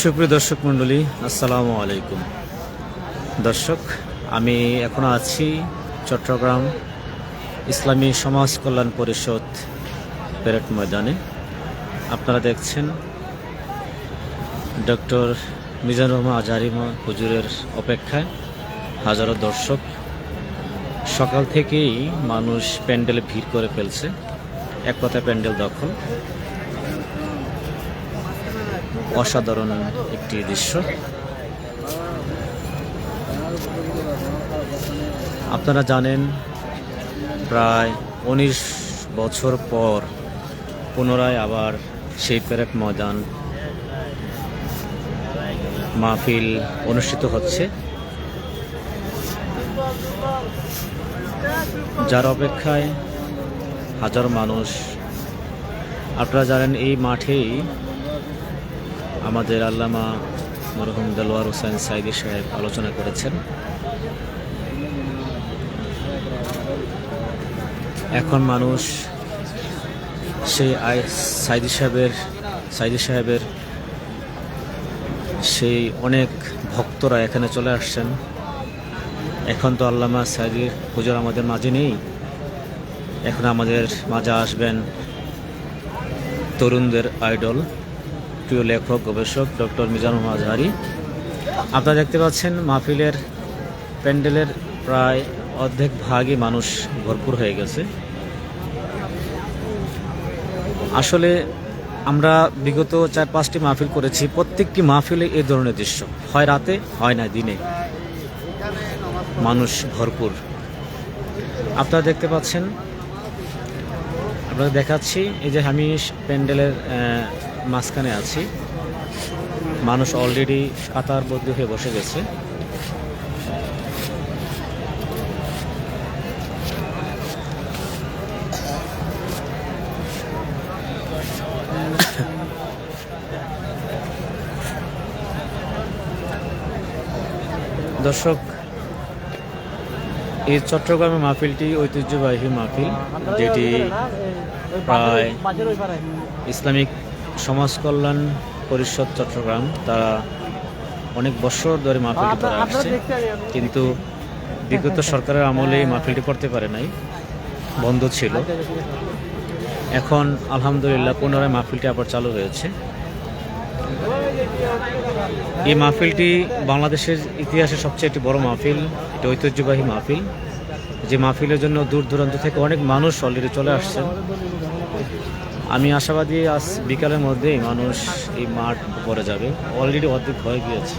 সুপ্রিয় দর্শক মণ্ডলী আসসালামু আলাইকুম। দর্শক আমি এখনও আছি চট্টগ্রাম ইসলামী সমাজ কল্যাণ পরিষদ প্যারেড ময়দানে আপনারা দেখছেন ডক্টর মিজানুর রহমান আজারিমা হুজুরের অপেক্ষায় হাজারো দর্শক। সকাল থেকেই মানুষ প্যান্ডেলে ভিড় করে ফেলছে, এক কথায় প্যান্ডেল দখল। অসাধারণ একটি দৃশ্য। আপনারা জানেন প্রায় উনিশ বছর পর পুনরায় আবার সেই প্যারেড ময়দান মাহফিল অনুষ্ঠিত হচ্ছে। যার অপেক্ষায় হাজার মানুষ আপনারা জানেন এই মাঠেই আমাদের আল্লামা মরহুম দেলোয়ার হোসেন সাইদি সাহেব আলোচনা করেছেন। এখন মানুষ সেই আই সাইদি সাহেবের সাইদি সাহেবের সেই অনেক ভক্তরা এখানে চলে আসছেন। এখন তো আল্লামা সাইদির হুজুর আমাদের মাঝে নেই। এখন আমাদের মাঝে আসবেন তরুণদের আইডল, প্রিয় লেখক, গবেষক, ডক্টর মিজানুর আজহারি আপনারা দেখতে পাচ্ছেন মাহফিলের প্যান্ডেলের প্রায় অর্ধেক ভাগই মানুষ ভরপুর হয়ে গেছে। আসলে আমরা বিগত চার পাঁচটি মাহফিল করেছি, প্রত্যেকটি মাহফিলে এই ধরনের দৃশ্য। হয় রাতে, হয় না দিনে। মানুষ ভরপুর। আপনারা দেখতে পাচ্ছেন, আপনাদের দেখাচ্ছি, এই যে আমি প্যান্ডেলের মাঝখানে আছি। মানুষ অলরেডি কাতারবদ্ধ হয়ে বসে গেছে। দর্শক, এই চট্টগ্রামে মাহফিলটি ঐতিহ্যবাহী মাহফিল, যেটি প্রায় ইসলামিক সমাজ কল্যাণ পরিষদ চট্টগ্রাম, তারা অনেক বছর ধরে মাহফিলটি করে আসছে। কিন্তু বিগত সরকারের আমলে এই মাহফিলটি করতে পারে নাই, বন্ধ ছিল। এখন আলহামদুলিল্লাহ পুনরায় মাহফিলটি আবার চালু হয়েছে। এই মাহফিলটি বাংলাদেশের ইতিহাসে সবচেয়ে একটি বড় মাহফিল এটি ঐতিহ্যবাহী মাহফিল। যে মাহফিলের জন্য দূর দূরান্ত থেকে অনেক মানুষ অলরেডি চলে আসছেন। আমি আশাবাদী আজ বিকালের মধ্যেই মানুষ এই মাঠ পরে যাবে। অলরেডি অর্ধেক হয়ে গিয়েছে।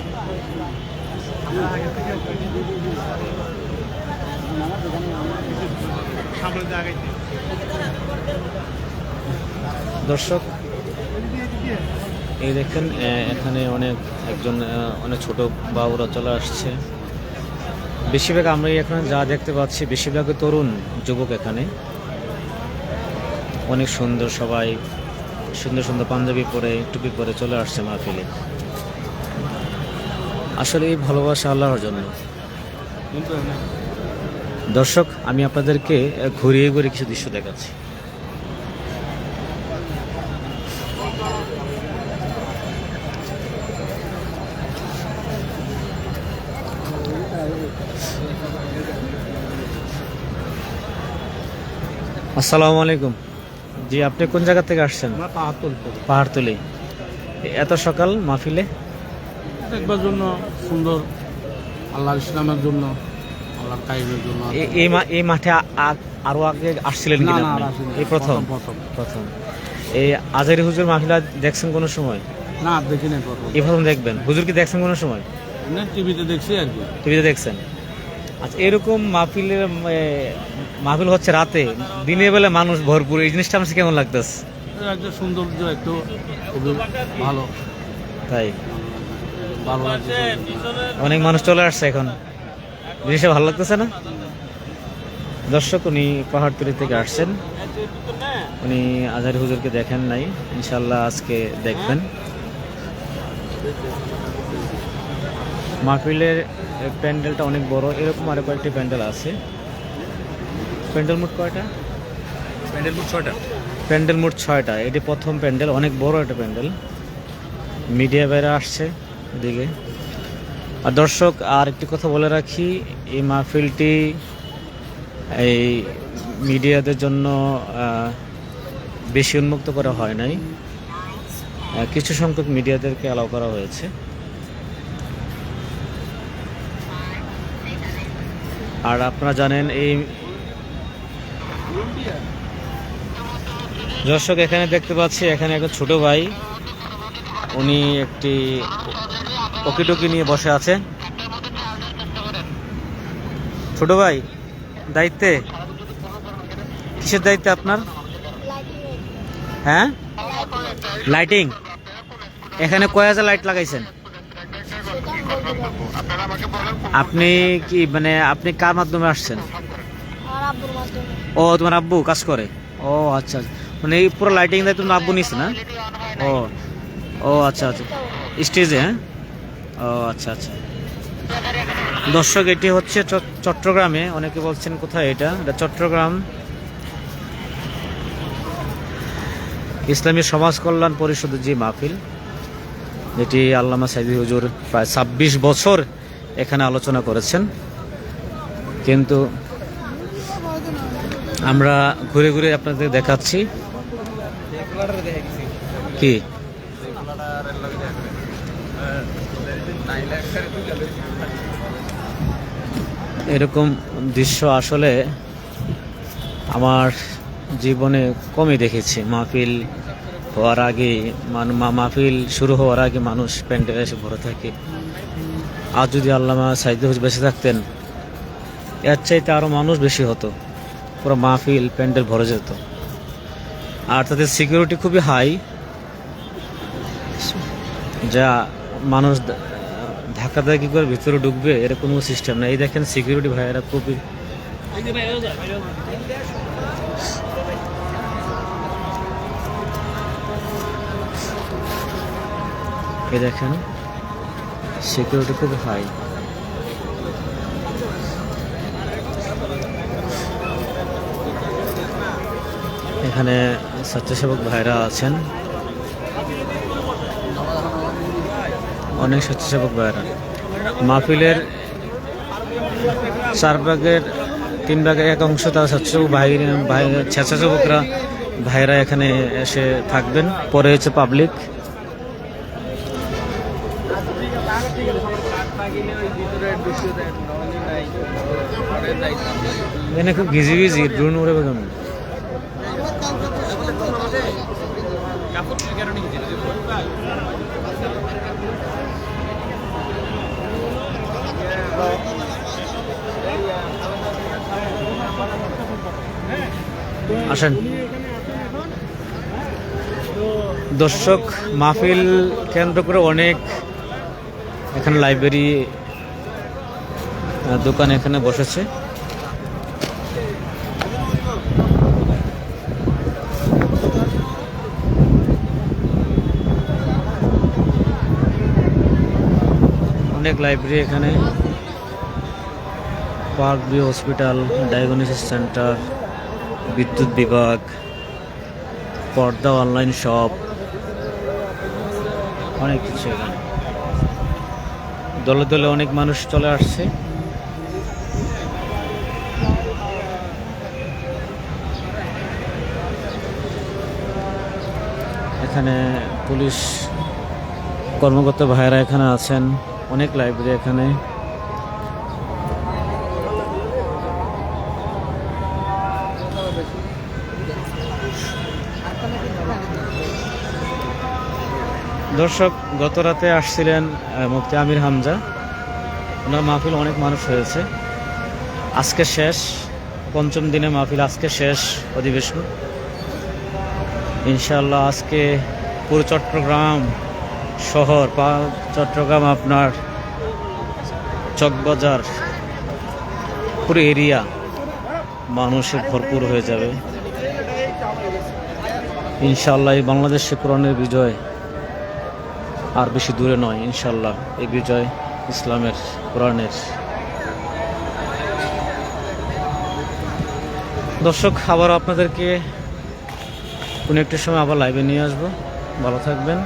দর্শক এই দেখেন এখানে অনেক একজন অনেক ছোট বাবুরা চলে আসছে। বেশিরভাগ আমরা এখানে যা দেখতে পাচ্ছি, বেশিরভাগ তরুণ, যুবক এখানে। অনেক সুন্দর সবাই, সুন্দর সুন্দর পাঞ্জাবি পরে, টুপি পরে চলে আসছে মাহফিলে। আসলে এই ভালোবাসা আল্লাহর জন্য। দর্শক, আমি আপনাদেরকে ঘুরিয়ে ঘুরিয়ে কিছু দৃশ্য দেখাচ্ছি। আসসালামু আলাইকুম। জি আপনি কোন জায়গা থেকে আসছেন? পাহাড়তলি এত সকাল মাহফিলে? দেখবার জন্য সুন্দর আল্লাহ ইসলামের জন্য আল্লাহর কাইমের জন্য এই মাঠে আরও আগে আসছিলেন। এই প্রথম? প্রথম, এই আজারি হুজুর মাহফিলা দেখছেন কোনো সময়? না দেখি নাই প্রথম। এই প্রথম দেখবেন। হুজুর কি দেখছেন কোনো সময়? টিভিতে দেখছি আর কি। টিভিতে দেখছেন? আচ্ছা এরকম মাহফিলের মাহফিল হচ্ছে রাতে। দিনের বেলা মানুষ ভরপুর। এই জিনিসটা আমার কেমন লাগতেছে? একটা সৌন্দর্য একটু খুবই ভালো। তাই? ভালো লাগছে অনেক মানুষ চলে আসছে এখন। জিনিসটা ভালো লাগতেছে না? দর্শক উনি পাহাড়তলি থেকে আসছেন। উনি আজহারি হুজুরকে দেখেন নাই। ইনশাল্লাহ আজকে দেখবেন। মাহফিলের প্যান্ডেলটা অনেক বড়। এরকম আরও কয়েকটি প্যান্ডেল আছে। প্যান্ডেল মোট কয়টা? প্যান্ডেল বুট ছয়টা। প্যান্ডেল মোট ছয়টা। এটি প্রথম প্যান্ডেল অনেক বড় একটা প্যান্ডেল। মিডিয়া বাইরে আসছে এদিকে। আর দর্শক আর একটি কথা বলে রাখি এই মাহফিলটি এই মিডিয়াদের জন্য বেশি উন্মুক্ত করা হয় নাই। কিছু সংখ্যক মিডিয়াদেরকে অ্যালাউ করা হয়েছে। আর আপনারা জানেন এই দর্শক এখানে দেখতে পাচ্ছি এখানে একটা ছোট ভাই উনি একটি ওকিটকি নিয়ে বসে আছে ছোট ভাই দায়িত্বে? কিসের দায়িত্বে আপনার? হ্যাঁ? লাইটিং এখানে কয় হাজার লাইট লাগাইছেন? আপনি কি মানে আপনি কার মাধ্যমে আসছেন? ও তোমার আব্বু কাজ করে? ও আচ্ছা আচ্ছা। মানে এই পুরো লাইটিং দায়িত্ব তোমার আব্বু নিস না? ও ও আচ্ছা আচ্ছা। স্টেজে হ্যাঁ? ও আচ্ছা আচ্ছা। দর্শক এটি হচ্ছে চট্টগ্রামে অনেকে বলছেন কোথায় এটা? এটা চট্টগ্রাম ইসলামী সমাজ কল্যাণ পরিষদের যে মাহফিল। যেটি আল্লামা সাইদি হুজুর প্রায় ছাব্বিশ বছর এখানে আলোচনা করেছেন। কিন্তু আমরা ঘুরে ঘুরে আপনাদের দেখাচ্ছি। কি? এরকম দৃশ্য আসলে আমার জীবনে কমই দেখেছি। মাহফিল হওয়ার আগে মাহফিল শুরু হওয়ার আগে মানুষ প্যান্ডেলে এসে ভরে থাকে। আর যদি আল্লামা সাইদ হুজ বেঁচে থাকতেন, এর চাইতে আরও মানুষ বেশি হতো। পুরো মাহফিল প্যান্ডেল ভরে যেত। আর তাদের সিকিউরিটি খুবই হাই যা মানুষ ধাক্কা ধাক্কি করে ভিতরে ঢুকবে এরকম কোনো সিস্টেম নেই। এই দেখেন সিকিউরিটি ভাইয়েরা খুবই এই দেখেন সিকিউরিটি খুব হাই এখানে স্বেচ্ছাসেবক ভাইরা আছেন। অনেক স্বেচ্ছাসেবক ভাইরা। মাহফিলের চার ভাগের তিন ভাগের এক অংশ তার স্বেচ্ছাসেবক ভাই ভাই স্বেচ্ছাসেবকরা ভাইরা এখানে এসে থাকবেন। পরে হচ্ছে পাবলিক এখানে খুব গিজি গিজি ড্রোন উড়ে কেমন আসেন। দর্শক মাহফিল কেন্দ্র করে অনেক এখানে লাইব্রেরি দোকান এখানে বসেছে। অনেক লাইব্রেরি এখানে। Park view hospital diagnosis centre বিদ্যুৎ বিভাগ, পর্দা অনলাইন শপ অনেক কিছু এখানে। দলে দলে অনেক মানুষ চলে আসছে। এখানে পুলিশ কর্মকর্তা ভাইরা এখানে আছেন, অনেক লাইব্রেরি এখানে। দর্শক, গত রাতে আসছিলেন মুক্তি আমির হামজা। ওনার মাহফিল অনেক মানুষ হয়েছে। আজকে শেষ, পঞ্চম দিনে মাহফিল আজকে শেষ অধিবেশন। ইনশাল্লাহ আজকে পুরো চট্টগ্রাম শহর বা চট্টগ্রাম আপনার চকবাজার পুরো এরিয়া মানুষে ভরপুর হয়ে যাবে। ইনশাল্লাহ এই বাংলাদেশে কোরআনের বিজয় আর বেশি দূরে নয়, ইনশাল্লাহ, এই বিজয় ইসলামের কোরআনের। দর্শক আবার আপনাদেরকে কোনো একটি সময় আবার লাইভে নিয়ে আসব। ভালো থাকবেন।